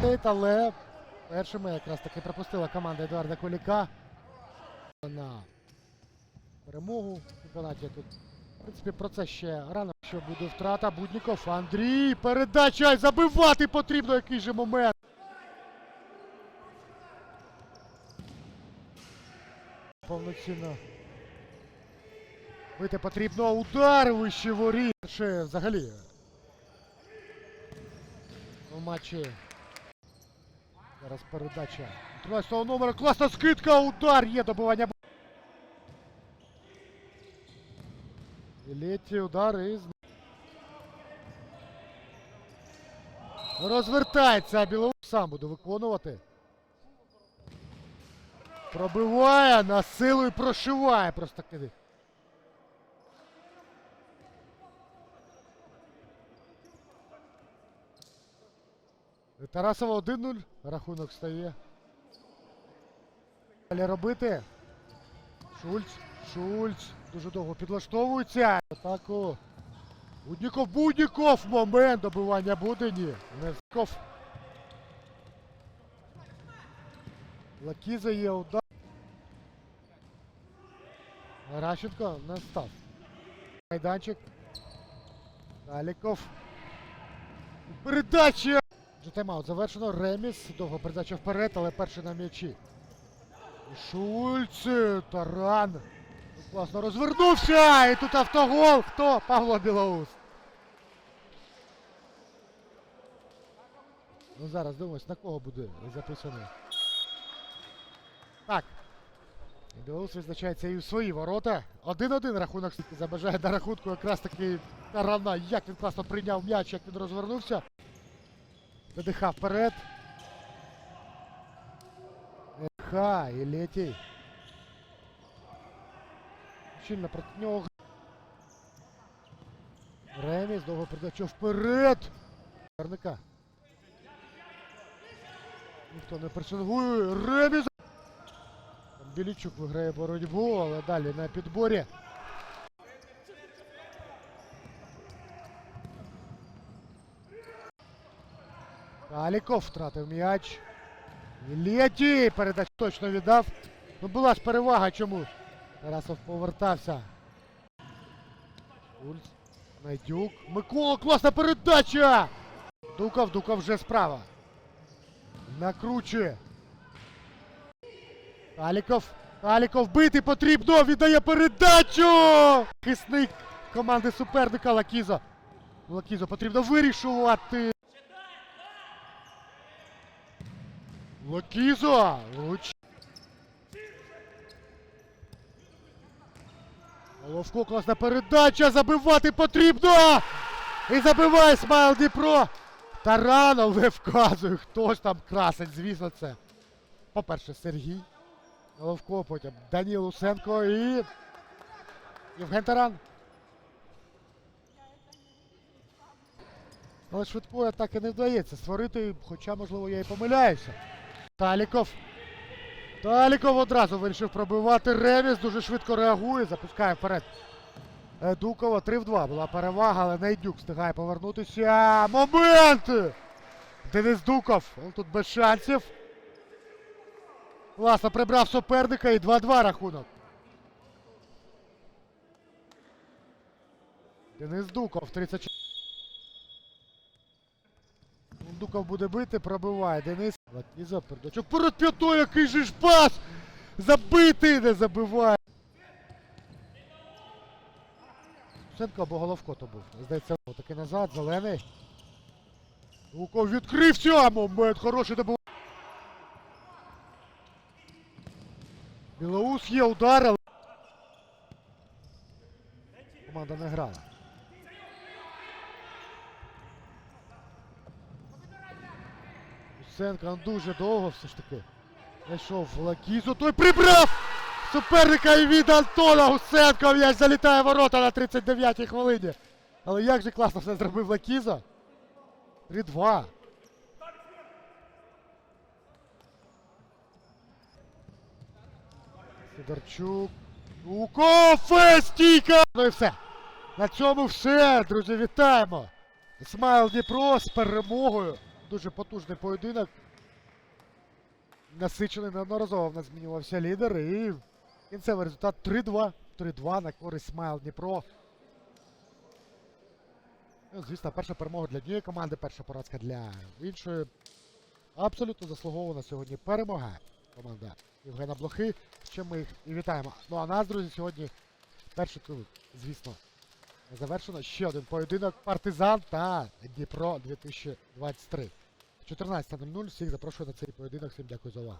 апдейт, але першими якраз таки пропустила команда Едуарда Коліка на перемогу в чемпіонаті. Тут, в принципі, про це ще рано. Що буде втрата Будніков. Андрій, передача! Забивати потрібно який же момент. Повноцінно. Бити потрібно удар вище воріт. Ще взагалі. У матчі. Зараз передача. 13 номера. Класна скидка. Удар є добивання. Леті удар і Розвертається, а Білоус сам буде виконувати. Пробиває на силу і прошиває просто таки. Тарасова 1-0. Рахунок стає. Далі робити. Шульц. Шульц. Дуже довго підлаштовується. Атаку. Будніков, Будніков! Момент добивання буде, ні. Лакіза є удар. Ращенко не став. Майданчик. Даліков. Передача! Вже тайм-аут завершено. Реміс. Довго передача вперед, але перший на м'ячі. І Шульц. Таран. Класно розвернувся! І тут автогол. Хто? Павло Білоус. Ну зараз дивимось, на кого буде записаний. Так. Білоус визначається і у свої ворота. 1-1 рахунок забажає до рахунку якраз таки Тарана. Як він класно прийняв м'яч, як він розвернувся. ДДХ вперед. ДДХ і Летій. Щільно проти нього. Реміс, довго передача вперед. Гарника. Ніхто не пресингує. Реміс. Білічук виграє боротьбу, але далі на підборі. Аліков втратив м'яч. Лєті передачу точно віддав. Ну була ж перевага чому. Тарасов повертався. Ульц. Найдюк. Микола, класна передача! Дуков, Дуков вже справа. Накручує. Аліков. Аліков бити потрібно. Віддає передачу! Хисник команди суперника Лакізо. Лакізо потрібно вирішувати. Лакізо! Луч. Головко класна передача. Забивати потрібно! І забиває Смайл Дніпро. Таранов не вказує. Хто ж там красить, звісно, це. По-перше, Сергій. Головко, потім Даніл Усенко і. Євген Таран. Але швидкої атаки не вдається створити, хоча, можливо, я і помиляюся. Таліков. Таліков одразу вирішив пробивати. Реміс дуже швидко реагує, запускає вперед. Е, Дукова 3 в 2. Була перевага, але Найдюк встигає повернутися. Момент! Денис Дуков. Он тут без шансів. Класно прибрав суперника і 2-2 рахунок. Денис Дуков 34. Дуков буде бити, пробиває. Денис. Латніза передача. Перед п'ятою, який же ж пас! Забитий не забиває. Сенко або Головко то був. Здається, таки назад, зелений. Дуков відкрився! Момент хороший добив. Білоус є удар. Команда не грала. Усенко дуже довго все ж таки. Знайшов Лакізу, той прибрав! Суперника і від Антона Гусенко м'яч залітає ворота на 39-й хвилині. Але як же класно все зробив Лакіза. 3-2. Сидорчук. Луков! Стійка! Ну і все. На цьому все, друзі, вітаємо. Смайл Дніпро з перемогою. Дуже потужний поєдинок. Насичений неодноразово в нас змінювався лідер і кінцевий результат 3-2. 3-2 на користь Смайл Дніпро. Ну, звісно, перша перемога для однієї команди, перша поразка для іншої. Абсолютно заслугована сьогодні перемагає команда Євгена Блохи. Ще ми їх і вітаємо. Ну а нас, друзі, сьогодні перший тур, звісно, завершено. Ще один поєдинок Партизан та Дніпро 2023. 14.00. Всіх запрошую на цей поєдинок. Всім дякую за увагу.